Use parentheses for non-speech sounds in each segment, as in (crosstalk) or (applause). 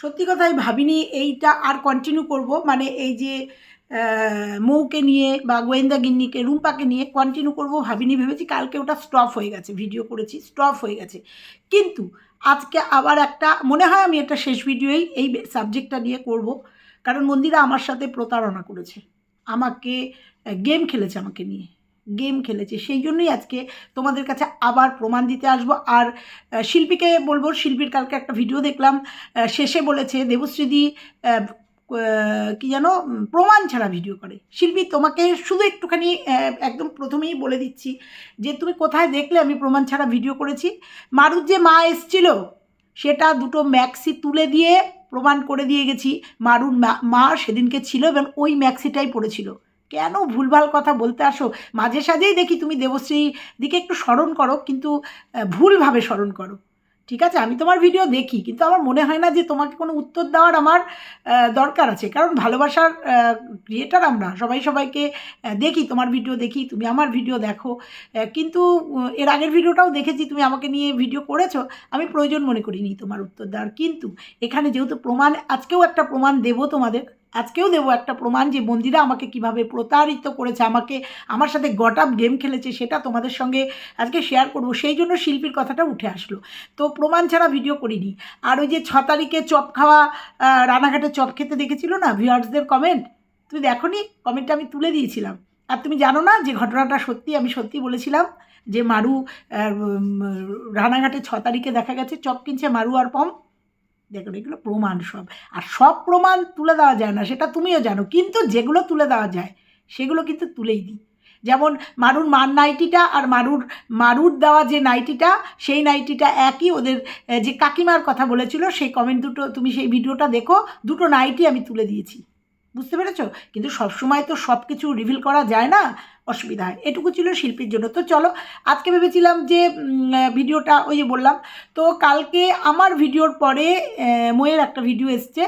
সত্যি কথাই ভাবিনি এইটা আর কন্টিনিউ করব। মানে এই যে মৌকে নিয়ে বা গোয়েন্দা গিন্নিকে, রুম্পাকে নিয়ে কন্টিনিউ করব ভাবিনি ভেবেছি। কালকে ওটা স্টপ হয়ে গেছে ভিডিও করেছি স্টপ হয়ে গেছে। কিন্তু আজকে আবার একটা, মনে হয় আমি একটা শেষ ভিডিওই এই সাবজেক্টটা নিয়ে করব। কারণ মন্দিরা আমার সাথে প্রতারণা করেছে। আমাকে গেম খেলেছে আমাকে নিয়ে। গেম খেলেছে। সেই জন্যই আজকে তোমাদের কাছে আবার প্রমাণ দিতে আসব। আর শিল্পীকে বলব, শিল্পীর কালকে একটা ভিডিও দেখলাম। শেষে বলেছে, দেবশ্রীদি কি যেন প্রমাণ ছাড়া ভিডিও করে। শিল্পী, তোমাকে শুধু একটুখানি একদম প্রথমেই বলে দিচ্ছি যে, তুমি কোথায় দেখলে আমি প্রমাণ ছাড়া ভিডিও করেছি? মারুর যে মা এসছিল, সেটা দুটো ম্যাক্সি তুলে দিয়ে প্রমাণ করে দিয়ে গেছি। মারুর মা সেদিনকে ছিল এবং ওই ম্যাক্সিটাই পড়েছিল। কেন ভুলভাল কথা বলতে আসো? মাঝে সাঝেই দেখি তুমি দেবশ্রী দিকে একটু স্মরণ করো, কিন্তু ভুলভাবে স্মরণ করো। ঠিক আছে? আমি তোমার ভিডিও দেখি, কিন্তু আমার মনে হয় না যে তোমাকে কোনো উত্তর দেওয়ার আমার দরকার আছে। কারণ ভালোবাসার ক্রিয়েটার আমরা। সবাই সবাইকে দেখি, তোমার ভিডিও দেখি, তুমি আমার ভিডিও দেখো। কিন্তু এর আগের ভিডিওটাও দেখেছি, তুমি আমাকে নিয়ে ভিডিও করেছ। আমি প্রয়োজন মনে করিনি তোমার উত্তর দেওয়ার। কিন্তু, এখানে যেহেতু প্রমাণ, আজকেও একটা প্রমাণ দেবো তোমাদের। আজকেও দেবো একটা প্রমাণ যে মন্দিরা আমাকে কীভাবে প্রতারিত করেছে, আমাকে আমার সাথে গট আপ গেম খেলেছে, সেটা তোমাদের সঙ্গে আজকে শেয়ার করব। সেই জন্য শিল্পীর কথাটা উঠে আসলো। তো প্রমাণ ছাড়া ভিডিও করিনি। আর ওই যে ছ তারিখে চপ খাওয়া রানাঘাটে চপ খেতে দেখেছিল না? ভিউয়ার্সদের কমেন্ট তুমি দেখো নি কমেন্টটা আমি তুলে দিয়েছিলাম। আর তুমি জানো না যে ঘটনাটা সত্যি? আমি সত্যি বলেছিলাম যে মারু রানাঘাটে ছ তারিখে দেখা গেছে, চপ কিনছে মারু আর পম। দেখুন, এগুলো প্রমাণ সব। আর সব প্রমাণ তুলে দেওয়া যায় না, সেটা তুমিও জানো। কিন্তু যেগুলো তুলে দেওয়া যায়, সেগুলো কিন্তু তুলেই দিই। যেমন মারুর মার নাইটিটা আর মারুর মারুর দেওয়া যে নাইটিটা, সেই নাইটিটা একই ওদের যে কাকিমার কথা বলেছিল, সেই কমেন্ট দুটো, তুমি সেই ভিডিওটা দেখো, দুটো নাইটি আমি তুলে দিয়েছি। বুঝতে পেরেছ? কিন্তু সবসময় তো সব কিছু রিভিল করা যায় না। অসুবিধা হয়। এটুকু ছিল শিল্পীর জন্য। তো চলো, আজকে ভেবেছিলাম যে ভিডিওটা ওই যে বললাম, তো কালকে আমার ভিডিওর পরে ময়ের একটা ভিডিও এসছে।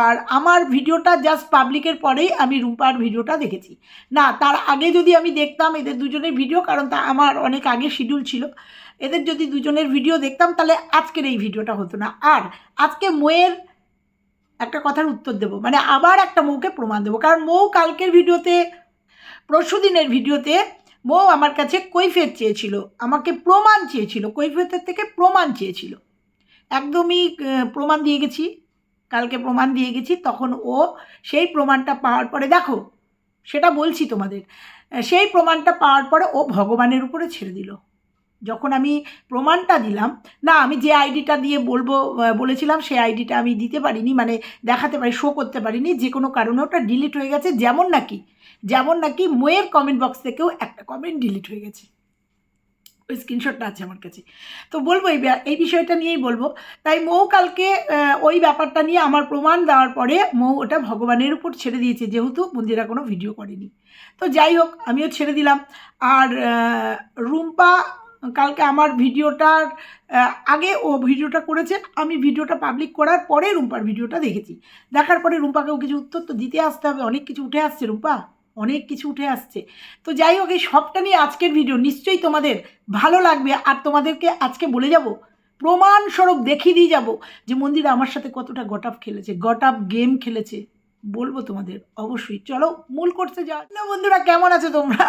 আর আমার ভিডিওটা জাস্ট পাবলিকের পরেই আমি রূপার ভিডিওটা দেখেছি। না, তার আগে যদি আমি দেখতাম এদের দুজনের ভিডিও, কারণ তা আমার অনেক আগে শিডিউল ছিল, এদের যদি দুজনের ভিডিও দেখতাম, তাহলে আজকের এই ভিডিওটা হতো না। আর আজকে মোয়ের একটা কথার উত্তর দেবো মানে আবার একটা মৌকে প্রমাণ দেবো, কারণ মৌ কালকের ভিডিওতে পরশু দিনের ভিডিওতে মৌ আমার কাছে কৈফিয়ত চেয়েছিল, আমাকে প্রমাণ চেয়েছিল, কৈফিয়তের থেকে প্রমাণ চেয়েছিল। একদমই প্রমাণ দিয়ে গেছি, কালকে প্রমাণ দিয়ে গেছি, তখন ও সেই প্রমাণটা পাওয়ার পরে, দেখো, সেটা বলছি তোমাদের সেই প্রমাণটা পাওয়ার পরে ও ভগবানের উপরে ছেড়ে দিল। যখন আমি প্রমাণটা দিলাম, না, আমি যে আইডিটা দিয়ে বলব বলেছিলাম, সেই আইডিটা আমি দিতে পারিনি মানে দেখাতে পারি শো করতে পারিনি, যে কোনো কারণে ওটা ডিলিট হয়ে গেছে, যেমন নাকি যেমন নাকি মোয়ের কমেন্ট বক্স থেকেও একটা কমেন্ট ডিলিট হয়ে গেছে। ওই স্ক্রিনশটটা আছে আমার কাছে। তো বলব এই এই বিষয়টা নিয়েই বলব। তাই মৌ কালকে ওই ব্যাপারটা নিয়ে আমার প্রমাণ দেওয়ার পরে মৌ ওটা ভগবানের উপর ছেড়ে দিয়েছে, যেহেতু মন্দিরা কোনো ভিডিও করেনি। তো যাই হোক, আমিও ছেড়ে দিলাম। আর রুম্পা কালকে আমার ভিডিওটার আগে ও ভিডিওটা করেছে, আমি ভিডিওটা পাবলিক করার পরে রুম্পার ভিডিওটা দেখেছি। দেখার পরে রুম্পাকেও কিছু উত্তর তো দিতে আসতে হবে, অনেক কিছু উঠে আসছে রুম্পা। অনেক কিছু উঠে আসছে। তো যাই হোক, এই সবটা নিয়ে আজকের ভিডিও নিশ্চয়ই তোমাদের ভালো লাগবে। আর তোমাদেরকে আজকে বলে যাব, প্রমাণস্বরূপ দেখিয়ে দিয়ে যাব যে মন্দির আমার সাথে কতটা গট আপ খেলেছে, গট আপ গেম খেলেছে। বলব তোমাদের, অবশ্যই। চলো, মূল করতে যাও না বন্ধুরা, কেমন আছো তোমরা?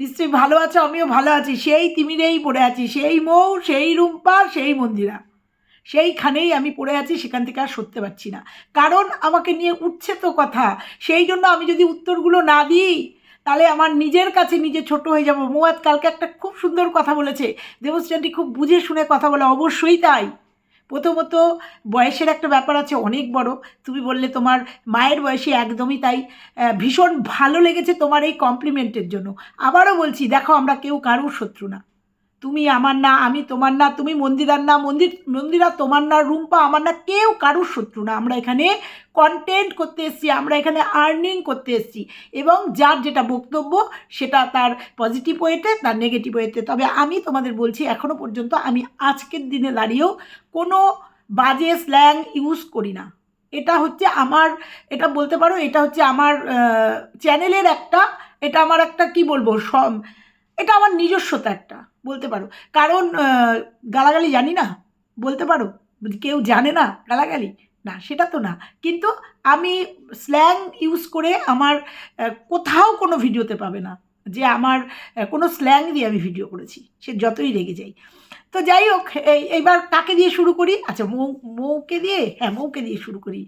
নিশ্চয়ই ভালো আছো, আমিও ভালো আছি। সেই তিমিরেই পড়ে আছি, সেই মৌ, সেই রুম্পা, সেই মন্দিরা। সেইখানেই আমি পড়ে আছি, সেখান থেকে আর সরতে পারছি না। কারণ আমাকে নিয়ে উঠছে তো কথা, সেই জন্য আমি যদি উত্তরগুলো না দিই, তাহলে আমার নিজের কাছে নিজে ছোট হয়ে যাব। মৌয়াত কালকে একটা খুব সুন্দর কথা বলেছে। দেবশ্রী খুব বুঝে শুনে কথা বলে, অবশ্যই তাই। প্রথমত, বয়সের একটা ব্যাপার আছে, অনেক বড়। তুমি বললে তোমার মায়ের বয়সে একদমই তাই। ভীষণ ভালো লেগেছে তোমার এই কমপ্লিমেন্টের জন্য। আবারও বলছি, দেখো আমরা কেউ কারুর শত্রু না। তুমি আমার না, আমি তোমার না, তুমি মন্দিরার না, মন্দির, মন্দিরা তোমার না, রুম্পা আমার না, কেউ কারুর শত্রু না। আমরা এখানে কন্টেন্ট করতে এসেছি, আমরা এখানে আর্নিং করতে এসেছি। এবং যার যেটা বক্তব্য, সেটা তার পজিটিভ ওয়েতে তার নেগেটিভ ওয়েতে তবে আমি তোমাদের বলছি এখনও পর্যন্ত আমি আজকের দিনে দাঁড়িয়েও কোনো বাজে স্ল্যাং ইউজ করি না। এটা হচ্ছে আমার, এটা বলতে পারো, এটা হচ্ছে আমার চ্যানেলের একটা, এটা আমার একটা, কি বলব সব এটা আমার নিজস্বতা একটা। বলতে পারো। কারণ গালাগালি জানি না, বলতে পারো? কেউ জানে না গালাগালি? না, সেটা তো না। কিন্তু আমি স্ল্যাং ইউজ করে আমার কোথাও কোনো ভিডিওতে পাবে না যে আমার কোনো স্ল্যাং দিয়ে আমি ভিডিও করেছি। সে যতই রেগে যাই। তো যাই হোক, এই, এইবার কাকে দিয়ে শুরু করি? আচ্ছা মৌ, মৌকে দিয়ে? হ্যাঁ মৌকে দিয়ে শুরু করি।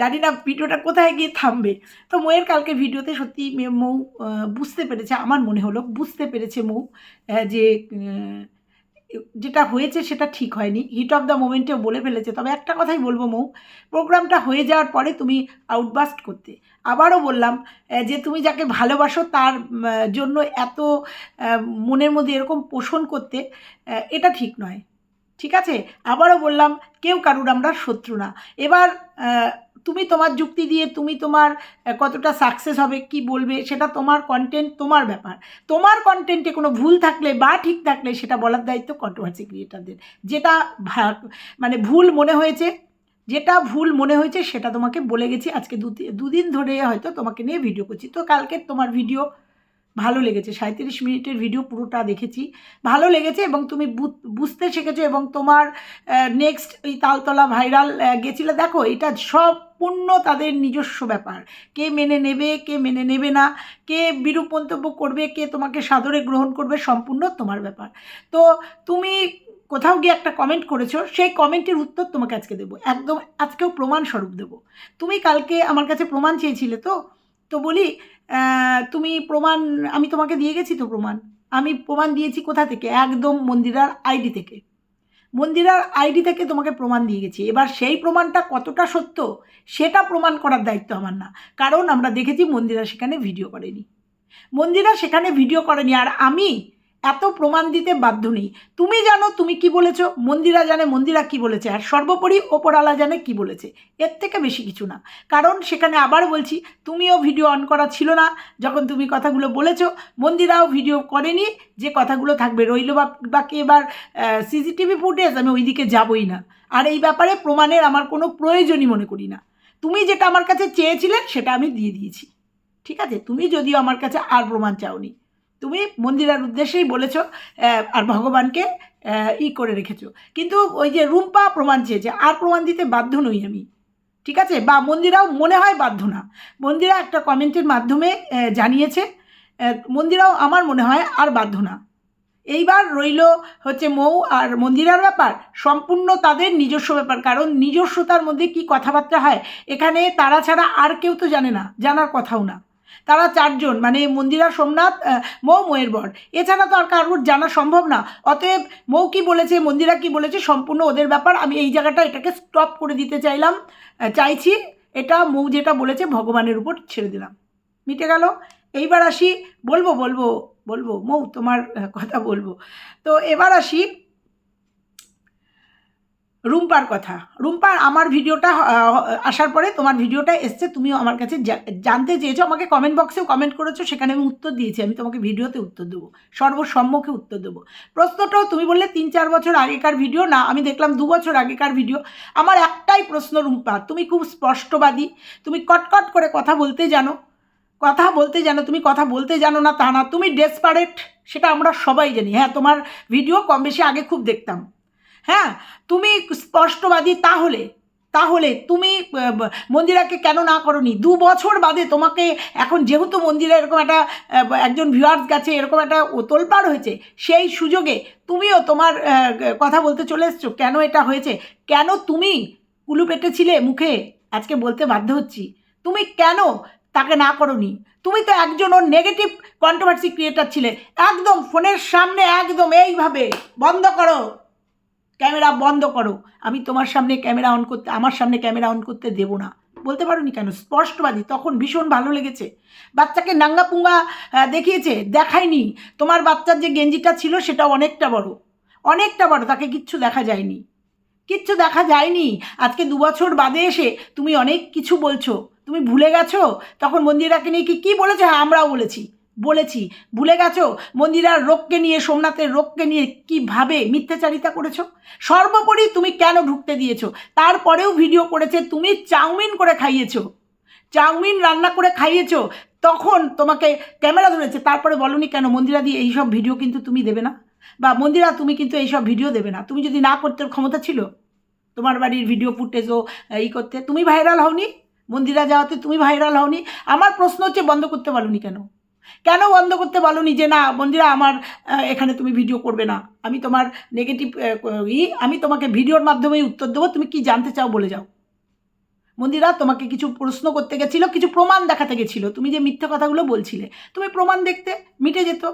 জানি না ভিডিওটা কোথায় গিয়ে থামবে। তো মৌয়ের কালকে ভিডিওতে সত্যি মৌ বুঝতে পেরেছে, আমার মনে হলো বুঝতে পেরেছে মৌ যে যেটা হয়েছে সেটা ঠিক হয়নি। হিট অফ দ্য মোমেন্টেও বলে ফেলেছে। তবে একটা কথাই বলব মৌ, প্রোগ্রামটা হয়ে যাওয়ার পরে তুমি আউটবাস্ট করতে। আবারও বললাম যে তুমি যাকে ভালোবাসো তার জন্য এত মনের মধ্যে এরকম পোষণ করতে এটা ঠিক নয়। ঠিক আছে? আবারও বললাম, কেউ কারুর আমরা শত্রু না। এবার তুমি তোমার যুক্তি দিয়ে তুমি তোমার কতটা সাকসেস হবে, কি বলবে, সেটা তোমার কন্টেন্ট তোমার ব্যাপার। তোমার কন্টেন্টে কোনো ভুল থাকলে বা ঠিক থাকলে সেটা বলার দায়িত্ব কন্ট্রোভার্সি ক্রিয়েটারদের যেটা মানে ভুল মনে হয়েছে, যেটা ভুল মনে হয়েছে সেটা তোমাকে বলে গেছি আজকে দুদিন ধরে হয়তো তোমাকে নিয়ে ভিডিও করছি। তো কালকে তোমার ভিডিও ভালো লেগেছে। সাঁত্রিশ মিনিটের ভিডিও পুরোটা দেখেছি। ভালো লেগেছে এবং তুমি বুঝ- বুঝতে শিখেছো এবং তোমার নেক্সট এই তালতলা ভাইরাল গেছিলে। দেখো, এটা সম্পূর্ণ তাদের নিজস্ব ব্যাপার। কে মেনে নেবে, কে মেনে নেবে না, কে বিরূপ মন্তব্য করবে, কে তোমাকে সাদরে গ্রহণ করবে, সম্পূর্ণ তোমার ব্যাপার। তো তুমি কোথাও গিয়ে একটা কমেন্ট করেছ, সেই কমেন্টের উত্তর তোমাকে আজকে দেবো। একদম আজকেও প্রমাণস্বরূপ দেবো। তুমি কালকে আমার কাছে প্রমাণ চেয়েছিলে তো? তো বলি তুমি প্রমাণ, আমি তোমাকে দিয়ে গেছি তো প্রমাণ। আমি প্রমাণ দিয়েছি কোথা থেকে? একদম মন্দিরার আইডি থেকে। মন্দিরার আইডি থেকে তোমাকে প্রমাণ দিয়ে গেছি। এবার সেই প্রমাণটা কতটা সত্য, সেটা প্রমাণ করার দায়িত্ব আমার না। কারণ আমরা দেখেছি মন্দিরা সেখানে ভিডিও করেনি। মন্দিরা সেখানে ভিডিও করেনি। আর আমি এত প্রমাণ দিতে বাধ্য নেই। তুমি জানো তুমি কি বলেছ, মন্দিরা জানে, মন্দিরা কি বলেছে, আর সর্বোপরি ওপরালা জানে কি বলেছে। এর থেকে বেশি কিছু না। কারণ সেখানে আবার বলছি, তুমিও ভিডিও অন করা ছিল না। যখন তুমি কথাগুলো বলেছ, মন্দিরাও ভিডিও করেনি যে কথাগুলো থাকবে। রইল বাকি এবার সিসিটিভি ফুটেজ আমি ওইদিকে যাবই না। আর এই ব্যাপারে প্রমাণের আমার কোনো প্রয়োজনই মনে করি না। তুমি যেটা আমার কাছে চেয়েছিলেন সেটা আমি দিয়ে দিয়েছি। ঠিক আছে? তুমি যদিও আমার কাছে আর প্রমাণ চাওনি। তুমি মন্দিরার উদ্দেশ্যেই বলেছ আর ভগবানকে ই করে রেখেছ। কিন্তু ওই যে রুম্পা প্রমাণ চেয়েছে, আর প্রমাণ দিতে বাধ্য নই আমি। ঠিক আছে? বা মন্দিরাও মনে হয় বাধ্য না। মন্দিরা একটা কমেন্টের মাধ্যমে জানিয়েছে মন্দিরাও আমার মনে হয় আর বাধ্য না। এইবার রইল হচ্ছে মৌ আর মন্দিরার ব্যাপার। সম্পূর্ণ তাদের নিজস্ব ব্যাপার, কারণ নিজস্বতার মধ্যে কি কথাবার্তা হয়, এখানে তারা ছাড়া আর কেউ তো জানে না, জানার কথাও না। তারা চারজন মানে মন্দিরা, সোমনাথ মৌ, ময়ের বর। এছাড়া তো আর কারোর জানা সম্ভব না। অতএব মৌ কী বলেছে, মন্দিরা কি বলেছে, সম্পূর্ণ ওদের ব্যাপার। আমি এই জায়গাটা এটাকে স্টপ করে দিতে চাইলাম চাইছি। এটা মৌ যেটা বলেছে, ভগবানের উপর ছেড়ে দিলাম। মিটে গেল। এইবার আসি, বলব বলব বলব, মৌ তোমার কথা বলব। তো এবার আসি রুম্পার কথা। রুম্পার আমার ভিডিওটা আসার পরে তোমার ভিডিওটা এসছে, তুমিও আমার কাছে জানতে চেয়েছো, আমাকে কমেন্ট বক্সেও কমেন্ট করেছ, সেখানে আমি উত্তর দিয়েছি, আমি তোমাকে ভিডিওতে উত্তর দেবো, সর্বসম্মুখে উত্তর দেবো। প্রশ্নটাও তুমি বললে তিন চার বছর আগেকার ভিডিও, না, আমি দেখলাম দু বছর আগেকার ভিডিও। আমার একটাই প্রশ্ন রুম্পা, তুমি খুব স্পষ্টবাদী, তুমি কটকট করে কথা বলতে জানো, কথা বলতে জানো, তুমি কথা বলতে জানো না তা না, তুমি ডেসপারেট সেটা আমরা সবাই জানি। হ্যাঁ তোমার ভিডিও কম বেশি আগে খুব দেখতাম। হ্যাঁ তুমি স্পষ্টবাদী তাহলে তাহলে তুমি মন্দিরাকে কেন না করনি? দু বছর বাদে তোমাকে এখন যেহেতু মন্দিরে এরকম একটা একজন ভিউয়ার্স গেছে, এরকম একটা তোলপাড় হয়েছে, সেই সুযোগে তুমিও তোমার কথা বলতে চলে এসছো। কেন এটা হয়েছে? কেন তুমি কুলু পেটেছিলে মুখে? আজকে বলতে বাধ্য হচ্ছি। তুমি কেন তাকে না করনি? তুমি তো একজন ওর নেগেটিভ কন্ট্রোভার্সি ক্রিয়েটার ছিলে। একদম ফোনের সামনে একদম এইভাবে বন্ধ করো। ক্যামেরা বন্ধ করো। আমি তোমার সামনে ক্যামেরা অন করতে আমার সামনে ক্যামেরা অন করতে দেবো না। বলতে পারোনি কেন? স্পষ্টবাদী। তখন ভীষণ ভালো লেগেছে। বাচ্চাকে নাঙ্গা পুঙ্গা দেখিয়েছে? দেখায়নি। তোমার বাচ্চার যে গেঞ্জিটা ছিল সেটা অনেকটা বড়। অনেকটা বড়। তাকে কিচ্ছু দেখা যায়নি। কিচ্ছু দেখা যায়নি। আজকে দু বছর বাদে এসে তুমি অনেক কিছু বলছো। তুমি ভুলে গেছো? তখন মন্দিরাকে নিয়ে কি কী বলেছে? হ্যাঁ আমরাও বলেছি। বলেছি। ভুলে গেছো? মন্দিরার রোগকে নিয়ে, সোমনাথের রোগকে নিয়ে কীভাবে মিথ্যাচারিতা করেছ? সর্বোপরি তুমি কেন ঢুকতে দিয়েছ? তারপরেও ভিডিও করেছে, তুমি চাউমিন করে খাইয়েছো। চাউমিন রান্না করে খাইয়েছো, তখন তোমাকে ক্যামেরা ধরেছে। তারপরে বলনি কেন, মন্দিরা দিয়ে এইসব ভিডিও কিন্তু তুমি দেবে না? বা মন্দিরা, তুমি কিন্তু এইসব ভিডিও দেবে না। তুমি যদি না করতে ক্ষমতা ছিল? তোমার বাড়ির ভিডিও ফুটেজও ই করতে। তুমি ভাইরাল হওনি? মন্দিরা যাওয়াতে তুমি ভাইরাল হওনি? আমার প্রশ্ন হচ্ছে, বন্ধ করতে পারোনি কেন? কেন বন্ধ করতে বলনি যে না, মন্দিরা আমার এখানে তুমি ভিডিও করবে না। আমি তোমার নেগেটিভ ই, আমি তোমাকে ভিডিওর মাধ্যমেই উত্তর দেবো, তুমি কি জানতে চাও বলে যাও। মন্দিরা তোমাকে কিছু প্রশ্ন করতে গেছিল, কিছু প্রমাণ দেখাতে গেছিল। তুমি যে মিথ্যা কথাগুলো বলছিলে, তুমি প্রমাণ দেখতে মিটে যেত।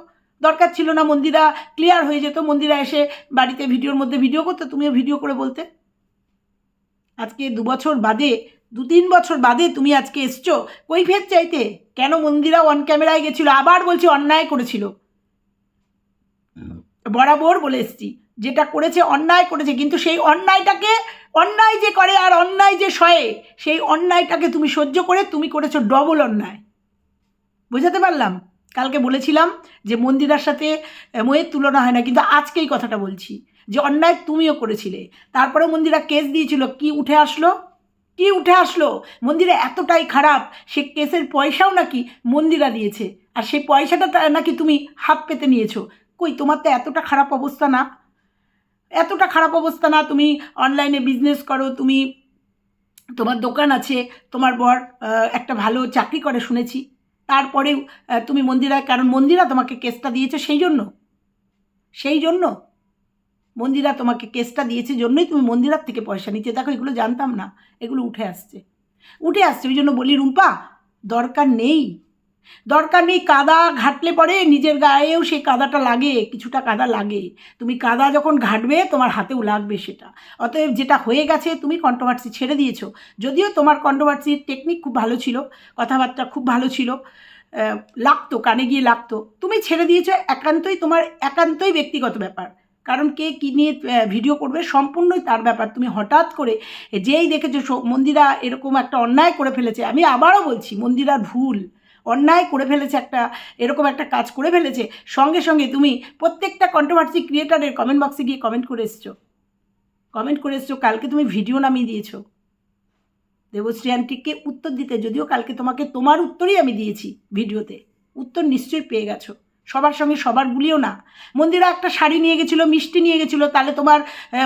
দরকার ছিল না মন্দিরা ক্লিয়ার হয়ে যেত, মন্দিরা এসে বাড়িতে ভিডিওর মধ্যে ভিডিও করতে, তুমিও ভিডিও করে বলতে। আজকে দু বছর বাদে দু তিন বছর বাদে তুমি আজকে এসছো, কৈফিয়ত চাইতে? কেন মন্দিরা অন ক্যামেরায় গেছিল? আবার বলছি অন্যায় করেছিল। বরাবর বলে এসছি, যেটা করেছে অন্যায় করেছে, কিন্তু সেই অন্যায়টাকে, অন্যায় যে করে আর অন্যায় যে সয়ে, সেই অন্যায়টাকে তুমি সহ্য করে তুমি করেছ ডবল অন্যায়। বোঝাতে পারলাম? কালকে বলেছিলাম যে মন্দিরার সাথে ময়ের তুলনা হয় না, কিন্তু আজকেই কথাটা বলছি, যে অন্যায় তুমিও করেছিলে। তারপরে মন্দিরা কেস দিয়েছিল, কি উঠে আসলো? কি উঠে আসলো? মন্দিরা এতটাই খারাপ, সে কেসের পয়সাও নাকি মন্দিরা দিয়েছে। আর সেই পয়সাটা নাকি তুমি হাত পেতে নিয়েছো। কই, তোমার তো এতটা খারাপ অবস্থা না? এতটা খারাপ অবস্থা না, তুমি অনলাইনে বিজনেস করো, তুমি তোমার দোকান আছে, তোমার বর একটা ভালো চাকরি করে শুনেছি। তারপরেও তুমি মন্দিরা কারণ মন্দিরা তোমাকে কেসটা দিয়েছে সেই জন্য। সেই জন্য। মন্দিরা তোমাকে কেসটা দিয়েছে জন্যই তুমি মন্দিরার থেকে পয়সা নিচ্ছে। দেখো, এগুলো জানতাম না, এগুলো উঠে আসছে। উঠে আসছে, ওই জন্য বলি, রুম্পা, দরকার নেই। দরকার নেই, কাদা ঘাটলে পরে নিজের গায়েও সেই কাদাটা লাগে, কিছুটা কাদা লাগে। তুমি কাদা যখন ঘাটবে, তোমার হাতেও লাগবে সেটা। অতএব যেটা হয়ে গেছে, তুমি কন্ট্রোভার্সি ছেড়ে দিয়েছ। যদিও তোমার কন্ট্রোভার্সির টেকনিক খুব ভালো ছিল, কথাবার্তা খুব ভালো ছিল লাগতো, কানে গিয়ে লাগতো। তুমি ছেড়ে দিয়েছ, একান্তই তোমার, একান্তই ব্যক্তিগত ব্যাপার। কারণ কে কী নিয়ে ভিডিও করবে সম্পূর্ণই তার ব্যাপার। তুমি হঠাৎ করে যেই দেখেছ মন্দিরা এরকম একটা অন্যায় করে ফেলেছে, আমি আবারও বলছি মন্দিরার ভুল। অন্যায় করে ফেলেছে একটা, এরকম একটা কাজ করে ফেলেছে, সঙ্গে সঙ্গে তুমি প্রত্যেকটা কন্ট্রোভার্সি ক্রিয়েটারের কমেন্ট বক্সে গিয়ে কমেন্ট করে এসছো। কমেন্ট করে এসছো, কালকে তুমি ভিডিও নামিয়ে দিয়েছ। দেবশ্রী আন্টিকে উত্তর দিতে, যদিও কালকে তোমাকে তোমার উত্তরই আমি দিয়েছি ভিডিওতে উত্তর নিশ্চয়ই পেয়ে গেছো। সবার সঙ্গে সবার গুলিও না। মন্দিরা একটা শাড়ি নিয়ে গেছিল, মিষ্টি নিয়ে গেছিল, তাহলে তোমার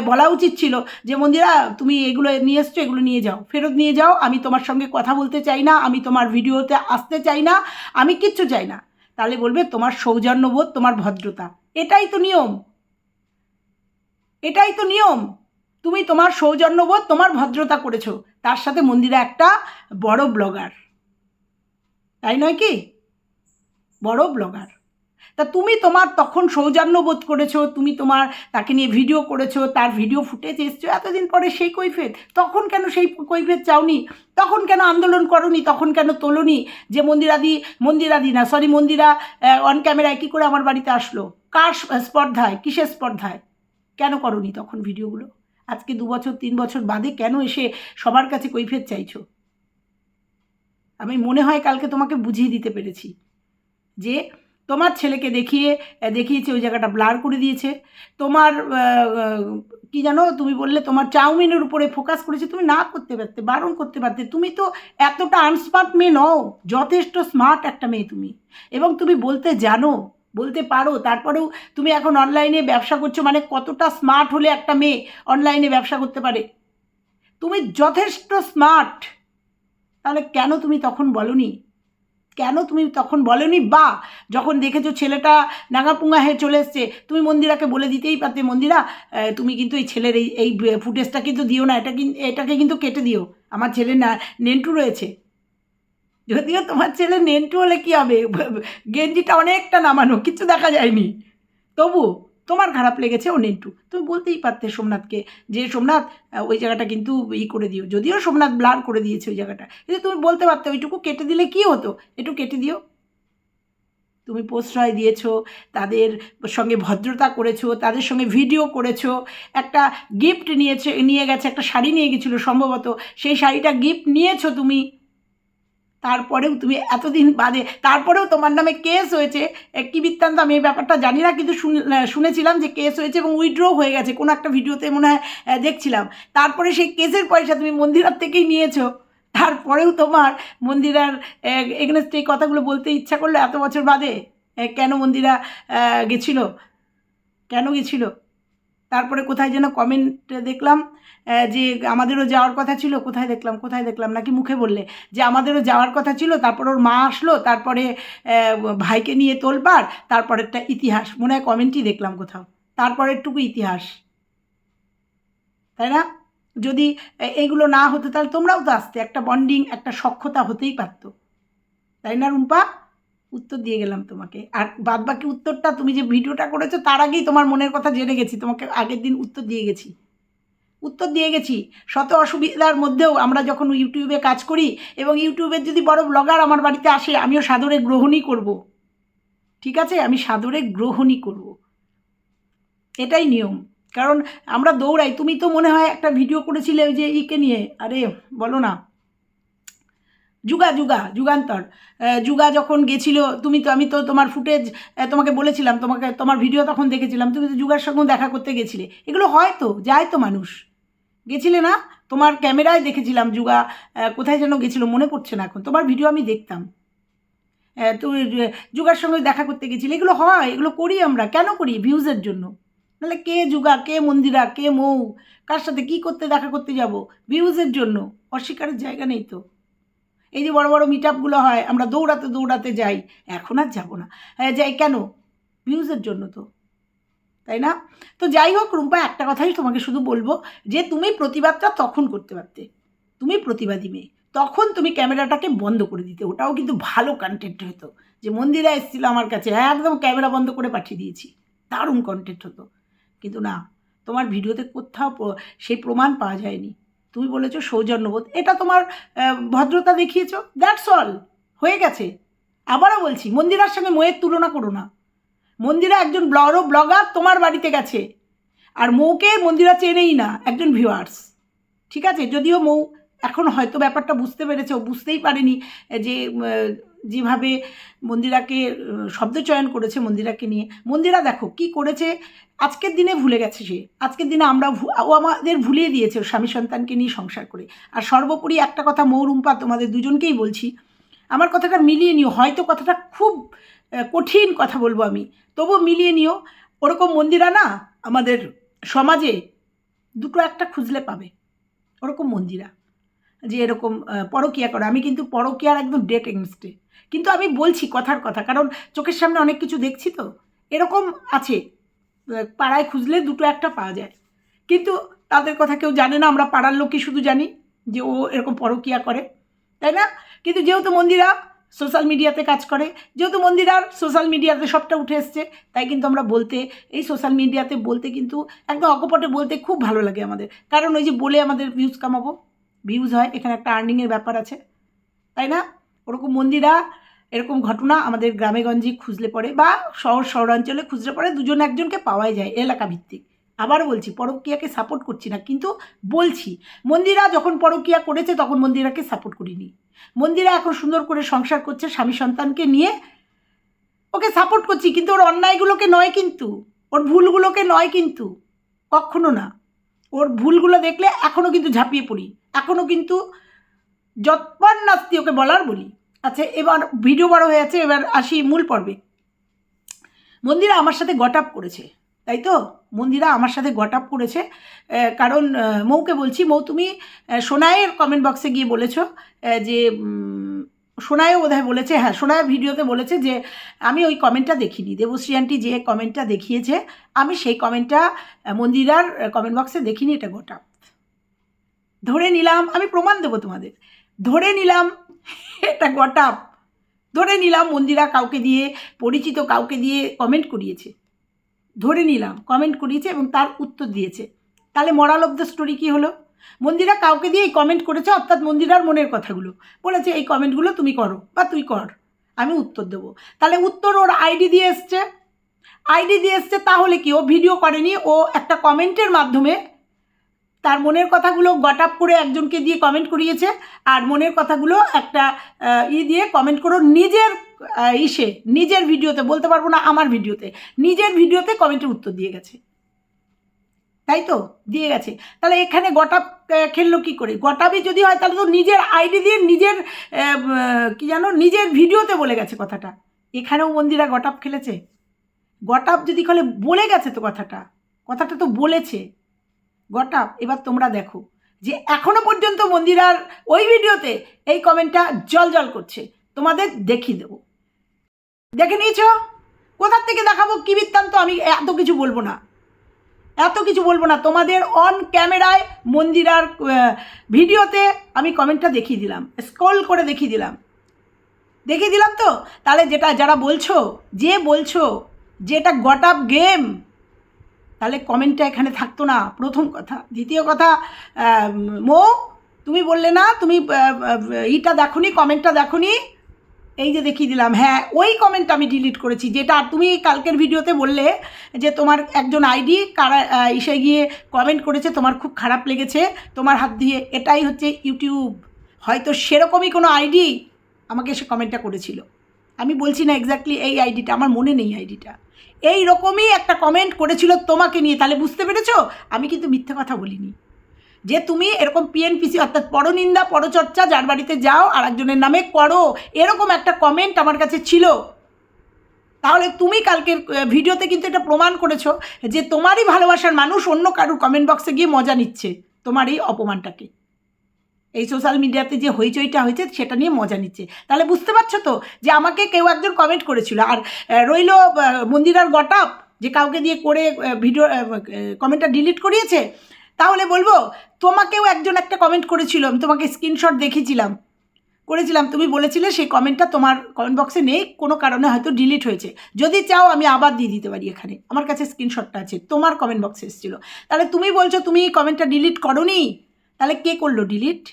বলা উচিত ছিল যে, মন্দিরা, তুমি এগুলো নিয়ে এসছো, এগুলো নিয়ে যাও। ফেরত নিয়ে যাও, আমি তোমার সঙ্গে কথা বলতে চাই না, আমি তোমার ভিডিওতে আসতে চাই না, আমি কিচ্ছু চাই না। তাহলে বলবে, তোমার সৌজন্যবোধ, তোমার ভদ্রতা। এটাই তো নিয়ম। এটাই তো নিয়ম। তুমি তোমার সৌজন্যবোধ, তোমার ভদ্রতা করেছ। তার সাথে মন্দিরা একটা বড় ব্লগার। তাই নয় কি? বড় ব্লগার। তা তুমি তোমার তখন সৌজন্য বোধ করেছ, তুমি তোমার তাকে নিয়ে ভিডিও করেছ, তার ভিডিও ফুটেজ এসছো, এতদিন পরে সেই কৈফেত তখন কেন সেই কৈফেত চাওনি? তখন কেন আন্দোলন করনি? তখন কেন তোলনি? যে মন্দিরাদি মন্দিরাদি না সরি মন্দিরা অন ক্যামেরায় কী করে আমার বাড়িতে আসলো? কার স্পর্ধায়? কিসের স্পর্ধায়? কেন করনি তখন ভিডিওগুলো আজকে দু বছর, তিন বছর বাদে কেন এসে সবার কাছে কৈফেত চাইছো? আমি মনে হয় কালকে তোমাকে বুঝিয়ে দিতে পেরেছি যে তোমার ছেলেকে দেখিয়ে দেখিয়েছে, ওই জায়গাটা ব্লার করে দিয়েছে। তোমার কি জানো, তুমি বললে তোমার চাউমিনের উপরে ফোকাস করেছে, তুমি না করতে পারতে, বারণ করতে পারতে। তুমি তো এতটা আনস্মার্ট মেয়ে নও, যথেষ্ট স্মার্ট একটা মেয়ে তুমি। এবং তুমি বলতে জানো, বলতে পারো, তারপরেও তুমি এখন অনলাইনে ব্যবসা করছ মানে কতটা স্মার্ট হলে একটা মেয়ে অনলাইনে ব্যবসা করতে পারে? তুমি যথেষ্ট স্মার্ট তাহলে কেন তুমি তখন বলনি? কেন তুমি তখন বলনি? বা, যখন দেখেছ ছেলেটা নাগাপুঙ্গা হয়ে চলে এসছে, তুমি মন্দিরাকে বলে দিতেই পারতে। মন্দিরা তুমি কিন্তু এই ছেলের এই এই ফুটেজটা কিন্তু দিও না, এটা কিন্তু এটাকে কিন্তু কেটে দিও। আমার ছেলে না, নেন্টু রয়েছে। যদিও তোমার ছেলে নেন্টু হলে কী হবে? গেঞ্জিটা অনেকটা নামানো, কিছু দেখা যায়নি। তবু তোমার খারাপ লেগেছে, ও নেন্টু। তুমি বলতেই পারতে সোমনাথকে যে, সোমনাথ ওই জায়গাটা কিন্তু ই করে দিও। যদিও সোমনাথ ব্লার করে দিয়েছে ওই জায়গাটা, কিন্তু তুমি বলতে পারতে ওইটুকু কেটে দিলে কি হতো? একটু কেটে দিও। তুমি প্রশ্রয় দিয়েছ, তাদের সঙ্গে ভদ্রতা করেছ, তাদের সঙ্গে ভিডিও করেছ, একটা গিফট নিয়েছে, নিয়ে গেছে, একটা শাড়ি নিয়ে গেছিল সম্ভবত, সেই শাড়িটা গিফট নিয়েছো তুমি। তারপরেও তুমি এতদিন বাদে, তারপরেও তোমার নামে কেস হয়েছে। কী বৃত্তান্ত? আমি এই ব্যাপারটা জানি না, কিন্তু শুন- শুনেছিলাম যে কেস হয়েছে এবং উইথড্র হয়ে গেছে, কোনো একটা ভিডিওতে মনে হয় দেখছিলাম। তারপরে সেই কেসের পয়সা তুমি মন্দিরার থেকেই নিয়েছো। তারপরেও তোমার মন্দিরার এগেনস্ট এই কথাগুলো বলতে ইচ্ছা করল এত বছর বাদে? কেন মন্দিরা গেছিল? কেন গেছিল? তারপরে কোথায় যেন কমেন্ট দেখলাম যে আমাদেরও যাওয়ার কথা ছিল, কোথায় দেখলাম কোথায় দেখলাম, নাকি মুখে বললে, যে আমাদেরও যাওয়ার কথা ছিল, তারপর ওর মা আসলো, তারপরে ভাইকে নিয়ে তোলপাড়, তারপরেরটা ইতিহাস, মনে হয় কমেন্টই দেখলাম কোথাও, তারপরেরটুকু ইতিহাস। তাই না? যদি এইগুলো না হতো, তাহলে তোমরাও তো আসতে, একটা বন্ডিং একটা সক্ষতা হতেই পারতো। তাই না, রুম্পা? উত্তর দিয়ে গেলাম তোমাকে। আর বাদ বাকি উত্তরটা তুমি যে ভিডিওটা করেছ, তার আগেই তোমার মনের কথা জেনে গেছি। তোমাকে আগের দিন উত্তর দিয়ে গেছি। উত্তর দিয়ে গেছি। শত অসুবিধার মধ্যেও আমরা যখন ইউটিউবে কাজ করি এবং ইউটিউবের যদি বড় ব্লগার আমার বাড়িতে আসে, আমিও সাদরে গ্রহণই করব। ঠিক আছে? আমি সাদরে গ্রহণই করব। এটাই নিয়ম। কারণ আমরা দৌড়াই। তুমি তো মনে হয় একটা ভিডিও করেছিলে ওই যে ইকে নিয়ে। আরে, বলো না। যুগা যুগা, যুগান্তর। যুগা যখন গেছিল, তুমি তো, আমি তো তোমার ফুটেজ তোমাকে বলেছিলাম, তোমাকে, তোমার ভিডিও তখন দেখেছিলাম, তুমি তো যুগার সঙ্গে দেখা করতে গেছিলে। এগুলো হয় তো, যায় তো মানুষ। গেছিলে না? তোমার ক্যামেরায় দেখেছিলাম যুগা কোথায় যেন গেছিল, মনে পড়ছে না এখন। তোমার ভিডিও আমি দেখতাম। তুমি যুগার সঙ্গে দেখা করতে গেছিলে। এগুলো হয়, এগুলো করি আমরা। কেন করি? ভিউজের জন্য। নাহলে কে যুগা, কে মন্দিরা, কে মৌ? কার সাথে কি করতে, দেখা করতে যাব? ভিউজের জন্য। অস্বীকারের জায়গা নেই তো। এই যে বড় বড় মিট আপগুলো হয়, আমরা দৌড়াতে দৌড়াতে যাই। এখন আর যাব না। হ্যাঁ যাই কেন? ভিউজের জন্য তো। তাই না? তো যাই হোক, রুম্পা, একটা কথাই তোমাকে শুধু বলব যে, তুমি প্রতিবাদটা তখন করতে পারতে। তুমি প্রতিবাদী মেয়ে। তখন তুমি ক্যামেরাটাকে বন্ধ করে দিতে। ওটাও কিন্তু ভালো কন্টেন্ট হতো। যে মন্দিরা এসেছিল আমার কাছে হ্যাঁ একদম ক্যামেরা বন্ধ করে পাঠিয়ে দিয়েছি। দারুণ কন্টেন্ট হতো। কিন্তু না, তোমার ভিডিওতে কোথাও সেই প্রমাণ পাওয়া যায়নি। তুমি বলেছ সৌজন্যবোধ। এটা তোমার ভদ্রতা দেখিয়েছো? দ্যাটস অল হয়ে গেছে। আবারও বলছি মন্দিরার সঙ্গে ময়ের তুলনা করো না। মন্দিরা একজন বড় ব্লগার তোমার বাড়িতে গেছে। আর মৌকে মন্দিরা চেনেই না একজন ভিউয়ার্স ঠিক আছে? যদিও মৌ এখন হয়তো ব্যাপারটা বুঝতে পেরেছে ও বুঝতেই পারেনি যে যেভাবে মন্দিরাকে উম, শব্দচয়ন করেছে মন্দিরাকে নিয়ে। মন্দিরা দেখো কি করেছে আজকের দিনে ভুলে গেছে সে। আজকের দিনে আমরা ও আমাদের ভুলিয়ে দিয়েছে ওর স্বামী সন্তানকে নিয়ে সংসার করে। আর সর্বোপরি একটা কথা মৌরুম্পা তোমাদের দুজনকেই বলছি। আমার কথাটা মিলিয়ে নিও, হয়তো কথাটা খুব কঠিন কথা বলব আমি। তবুও মিলিয়ে নিও, ওরকম মন্দিরা না আমাদের সমাজে দুটো একটা খুঁজলে পাবে। ওরকম মন্দিরা যে এরকম পরকীয়া করে। আমি কিন্তু পরকীয়ার একদম ডেট এগেনস্টে কিন্তু আমি বলছি কথার কথা, কারণ চোখের সামনে অনেক কিছু দেখছি তো। এরকম আছে। পাড়ায় খুঁজলে দুটো একটা পাওয়া যায়। কিন্তু তাদের কথা কেউ জানে না, আমরা পাড়ার লোকই শুধু জানি যে ও এরকম পরকীয়া করে, তাই না? কিন্তু যেহেতু মন্দিরা সোশ্যাল মিডিয়াতে কাজ করে, যেহেতু মন্দিরার সোশ্যাল মিডিয়াতে সবটা উঠে এসছে, তাই কিন্তু আমরা বলতে, এই সোশ্যাল মিডিয়াতে বলতে কিন্তু একদম অকপটে বলতে খুব ভালো লাগে আমাদের। কারণ ওই যে বলে আমাদের ভিউজ কামাবো ভিউজ হয়, এখানে একটা আর্নিংয়ের ব্যাপার আছে, তাই না? ওরকম মন্দিরা এরকম ঘটনা আমাদের গ্রামে গঞ্জে খুঁজলে পড়ে বা শহর শহরাঞ্চলে খুঁজলে পড়ে দুজন একজনকে পাওয়াই যায় এলাকা ভিত্তিক। আবার বলছি, পরকীয়াকে সাপোর্ট করছি না। কিন্তু বলছি, মন্দিরা যখন পরকীয়া করেছে তখন মন্দিরাকে সাপোর্ট করিনি। মন্দিরা এখন সুন্দর করে সংসার করছে স্বামী সন্তানকে নিয়ে। ওকে সাপোর্ট করছি, কিন্তু ওর অন্যায়গুলোকে নয় কিন্তু। ওর ভুলগুলোকে নয় কিন্তু। কখনো না। ওর ভুলগুলো দেখলে এখনও কিন্তু ঝাঁপিয়ে পড়ি। এখনও কিন্তু যৎপর নাস্তি ওকে বলার বলি। আচ্ছা এবার ভিডিও বড় হয়ে আছে এবার আসি মূল পর্বে। মন্দিরা আমার সাথে গট আপ করেছে তাই তো? মন্দিরা আমার সাথে গট আপ করেছে কারণ মৌকে বলছি মৌ তুমি সোনায়ের কমেন্ট বক্সে গিয়ে বলেছ যে উম, সোনাইও বোধহয় বলেছে হ্যাঁ সোনাই ভিডিওতে বলেছে যে আমি ওই কমেন্টটা দেখিনি। দেবশ্রী আন্টি যে কমেন্টটা দেখিয়েছে আমি সেই কমেন্টটা মন্দিরার কমেন্ট বক্সে দেখিনি এটা গোটা ধরে নিলাম আমি প্রমাণ দেবো তোমাদের। ধরে নিলাম (laughs) এটা গটাপ। ধরে নিলাম মন্দিরা কাউকে দিয়ে, পরিচিত কাউকে দিয়ে কমেন্ট করিয়েছে। ধরে নিলাম কমেন্ট করিয়েছে এবং তার উত্তর দিয়েছে। তাহলে মরাল অফ দ্য স্টোরি কী হলো? মন্দিরা কাউকে দিয়ে এই কমেন্ট করেছে, অর্থাৎ মন্দিরার মনের কথাগুলো। বলেছে, এই কমেন্টগুলো তুমি করো বা তুই কর, আমি উত্তর দেবো। তাহলে উত্তর ওর আইডি দিয়ে এসছে। আইডি দিয়ে এসছে, তাহলে কি? ও ভিডিও করেনি, ও একটা কমেন্টের মাধ্যমে তার মনের কথাগুলো গট আপ করে একজনকে দিয়ে কমেন্ট করিয়েছে, আর মনের কথাগুলো একটা ই দিয়ে কমেন্ট করো নিজের ইসে, নিজের ভিডিওতে, বলতে পারব না আমার ভিডিওতে, নিজের ভিডিওতে কমেন্টের উত্তর দিয়ে গেছে। তাই তো? দিয়ে গেছে। তাহলে এখানে গটাপ খেললো কি করে? গটাপই যদি হয় তাহলে তো নিজের আইডি দিয়ে নিজের কি জানো, নিজের ভিডিওতে বলে গেছে কথাটা। এখানেও মন্দিরা গটাপ খেলেছে। গটাপ যদি খেলে বলে গেছে তো কথাটা কথাটা তো বলেছে। গটা এবার তোমরা দেখো যে এখনও পর্যন্ত মন্দিরার ওই ভিডিওতে এই কমেন্টটা জল জল করছে। তোমাদের দেখিয়ে দেবো। দেখে নিয়েছ? কোথার থেকে দেখাবো? কি বৃত্তান্ত? আমি এত কিছু বলব না। এত কিছু বলব না। তোমাদের অন ক্যামেরায় মন্দিরার ভিডিওতে আমি কমেন্টটা দেখিয়ে দিলাম। স্ক্রল করে দেখিয়ে দিলাম। দেখিয়ে দিলাম তো? তাহলে যেটা, যারা বলছো, যে বলছো যে এটা গট আপ গেম তাহলে কমেন্টটা এখানে থাকতো না। প্রথম কথা। দ্বিতীয় কথা মো, তুমি বললে না, তুমি ইটা দেখুনি কমেন্টটা দেখুনি। এই যে দেখিয়ে দিলাম। হ্যাঁ ওই কমেন্ট আমি ডিলিট করেছি, যেটা তুমি কালকের ভিডিওতে বললে যে তোমার একজন আইডি কারা ইসে গিয়ে কমেন্ট করেছে, তোমার খুব খারাপ লেগেছে, তোমার হাত দিয়ে। এটাই হচ্ছে ইউটিউব হয়তো সেরকমই কোনো আইডি আমাকে সে কমেন্টটা করেছিল। আমি বলছি না এক্স্যাক্টলি এই আইডিটা আমার মনে নেই আইডিটা এই রকমই একটা কমেন্ট করেছিল তোমাকে নিয়ে, তাহলে বুঝতে পেরেছ? আমি কিন্তু মিথ্যে কথা বলিনি। যে তুমি এরকম পিএনপিসি অর্থাৎ পরনিন্দা, পরচর্চা, যার বাড়িতে যাও আর একজনের নামে করো, এরকম একটা কমেন্ট আমার কাছে ছিল। তাহলে তুমি কালকের ভিডিওতে কিন্তু এটা প্রমাণ করেছ যে তোমারই ভালোবাসার মানুষ অন্য কারুর কমেন্ট বক্সে গিয়ে মজা নিচ্ছে তোমার এই অপমানটাকে। এই সোশ্যাল মিডিয়াতে যে হইচইটা হয়েছে সেটা নিয়ে মজা নিচ্ছে। তাহলে বুঝতে পারছ তো যে আমাকে কেউ একজন কমেন্ট করেছিল আর রইল মন্দিরার গটাপ যে কাউকে দিয়ে করে ভিডিও কমেন্টটা ডিলিট করিয়েছে। তাহলে বলব, তোমাকেও একজন একটা কমেন্ট করেছিল, আমি তোমাকে স্ক্রিনশট দেখেছিলাম করেছিলাম, তুমি বলেছিলে সেই কমেন্টটা তোমার কমেন্ট বক্সে নেই, কোনো কারণে হয়তো ডিলিট হয়েছে। যদি চাও আমি আবার দিয়ে দিতে পারি এখানে। আমার কাছে স্ক্রিনশটটা আছে, তোমার কমেন্ট বক্সে এসেছিল। তাহলে তুমি বলছো তুমি কমেন্টটা ডিলিট করনি? তাহলে কে করল ডিলিট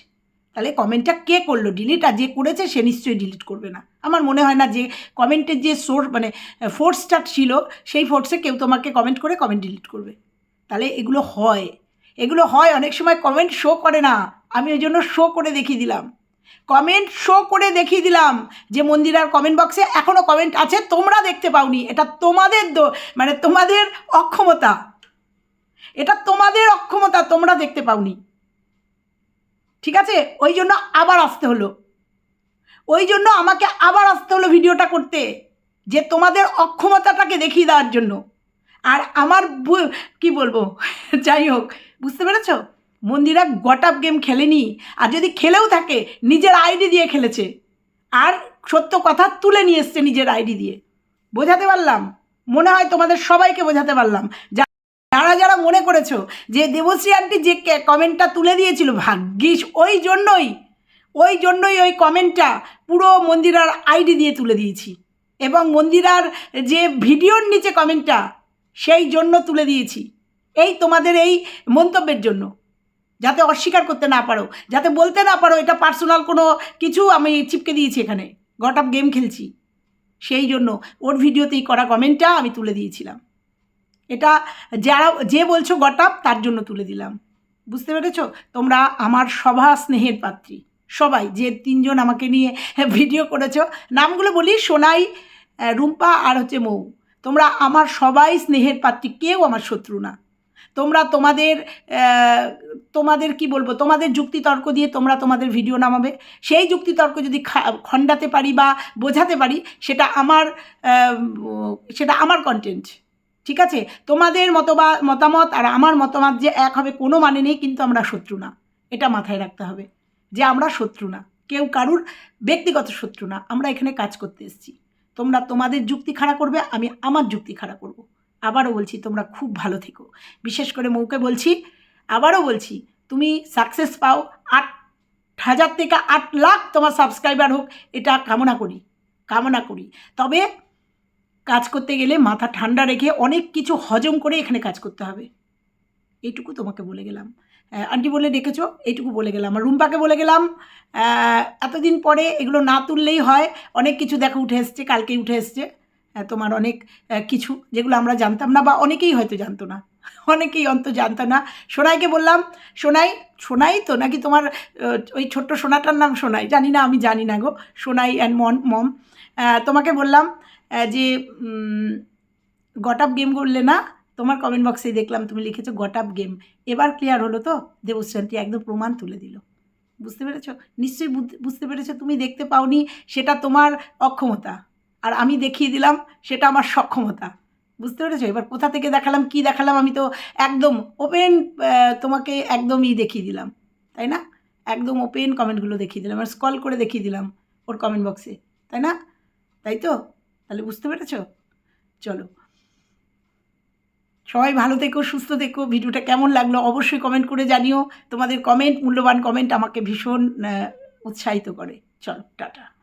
তাহলে কমেন্টটা কে করল ডিলিট আর যে করেছে সে নিশ্চয়ই ডিলিট করবে না। আমার মনে হয় না যে কমেন্টের যে সোর্স মানে ফোর্সটা ছিল, সেই ফোর্সে কেউ তোমাকে কমেন্ট করে কমেন্ট ডিলিট করবে। তাহলে এগুলো হয়। এগুলো হয়, অনেক সময় কমেন্ট শো করে না। আমি ওই জন্য শো করে দেখিয়ে দিলাম। কমেন্ট শো করে দেখিয়ে দিলাম যে মন্দিরার কমেন্ট বক্সে এখনও কমেন্ট আছে, তোমরা দেখতে পাওনি। এটা তোমাদের মানে তোমাদের অক্ষমতা। এটা তোমাদের অক্ষমতা, তোমরা দেখতে পাওনি। ঠিক আছে? ওই জন্য আবার আসতে হলো। ওই জন্য আমাকে আবার আসতে হলো ভিডিওটা করতে, যে তোমাদের অক্ষমতাটাকে দেখিয়ে দেওয়ার জন্য। আর আমার কি বলব? (laughs) যাই হোক, বুঝতে পেরেছ? মন্দিরা গট আপ গেম খেলেনি, আর যদি খেলেও থাকে, নিজের আইডি দিয়ে খেলেছে। আর সত্য কথা তুলে নিয়ে এসছে নিজের আইডি দিয়ে। বোঝাতে পারলাম? মনে হয় তোমাদের সবাইকে বোঝাতে পারলাম। যা- যারা যারা মনে করেছ যে দেবশ্রী আন্টি যে কমেন্টটা তুলে দিয়েছিল, ভাগ্যিস ওই জন্যই ওই জন্যই ওই কমেন্টটা পুরো মন্দিরার আইডি দিয়ে তুলে দিয়েছি। এবং মন্দিরার যে ভিডিওর নিচে কমেন্টটা সেই জন্য তুলে দিয়েছি। এই তোমাদের এই মন্তব্যের জন্য। যাতে অস্বীকার করতে না পারো, যাতে বলতে না পারো, এটা পার্সোনাল কোনো কিছু আমি চিপকে দিয়েছি এখানে। গট গেম খেলছি। সেই জন্য ওর ভিডিওতেই করা কমেন্টটা আমি তুলে দিয়েছিলাম। এটা যারা যে বলছো গট আপ, তার জন্য তুলে দিলাম। বুঝতে পেরেছ? তোমরা আমার সভা স্নেহের পাত্রী। সবাই যে তিনজন আমাকে নিয়ে ভিডিও করেছ, নামগুলো বলি, সোনাই রুম্পা আর হচ্ছে মৌ। তোমরা আমার সবাই স্নেহের পাত্রী, কেউ আমার শত্রু না। তোমরা তোমাদের তোমাদের কি বলব, তোমাদের যুক্তিতর্ক দিয়ে তোমরা তোমাদের ভিডিও নামাবে। সেই যুক্তিতর্ক যদি খণ্ডাতে পারি বা বোঝাতে পারি, সেটা আমার সেটা আমার কন্টেন্ট ঠিক আছে? তোমাদের মতবা, মতামত আর আমার মতামত যে এক হবে কোনো মানে নেই, কিন্তু আমরা শত্রু না। এটা মাথায় রাখতে হবে যে আমরা শত্রু না। কেউ কারুর ব্যক্তিগত শত্রু না। আমরা এখানে কাজ করতে এসেছি। তোমরা তোমাদের যুক্তি খাড়া করবে, আমি আমার যুক্তি খাড়া করব। আবারও বলছি, তোমরা খুব ভালো থেকো। বিশেষ করে মৌকে বলছি, আবারও বলছি, তুমি সাকসেস পাও। আট হাজার থেকে আট লাখ তোমার সাবস্ক্রাইবার হোক, এটা কামনা করি। কামনা করি। তবে কাজ করতে গেলে মাথা ঠান্ডা রেখে অনেক কিছু হজম করে এখানে কাজ করতে হবে। এইটুকু তোমাকে বলে গেলাম। আন্টি বলে ডেকেছো, এইটুকু বলে গেলাম। আর রুম্পাকে বলে গেলাম এতদিন পরে এগুলো না তুললেই হয়, অনেক কিছু দেখো উঠে এসছে, কালকেই উঠে এসছে। তোমার অনেক কিছু যেগুলো আমরা জানতাম না বা অনেকেই হয়তো জানতো না। অনেকেই অন্ত জানতো না। সোনাইকে বললাম, সোনাই সোনাই তো নাকি তোমার ওই ছোট্ট সোনাটার নাম সোনাই? জানি না, আমি জানি না গো। সোনাই অ্যান্ড মন, মম। তোমাকে বললাম যে গট আপ গেম করলে না, তোমার কমেন্ট বক্সেই দেখলাম, তুমি লিখেছো গট আপ গেম। এবার ক্লিয়ার হলো তো দেবশ্রান্তি একদম প্রমাণ তুলে দিল। বুঝতে পেরেছ? নিশ্চয়ই বুঝ- বুঝতে পেরেছ তুমি দেখতে পাওনি সেটা তোমার অক্ষমতা। আর আমি দেখিয়ে দিলাম সেটা আমার সক্ষমতা। বুঝতে পেরেছ? এবার কোথা থেকে দেখালাম, কি দেখালাম আমি তো একদম ওপেন তোমাকে একদমই দেখিয়ে দিলাম। তাই না? একদম ওপেন কমেন্টগুলো দেখিয়ে দিলাম। আর স্কল করে দেখিয়ে দিলাম ওর কমেন্ট বক্সে তাই না? তাই তো? তাহলে বুঝতে পেরেছ? চলো। সবাই ভালো থেকো, সুস্থ থেকো। ভিডিওটা কেমন লাগল অবশ্যই কমেন্ট করে জানিও। তোমাদের কমেন্ট মূল্যবান কমেন্ট আমাকে ভীষণ উৎসাহিত করে। চলো, টাটা।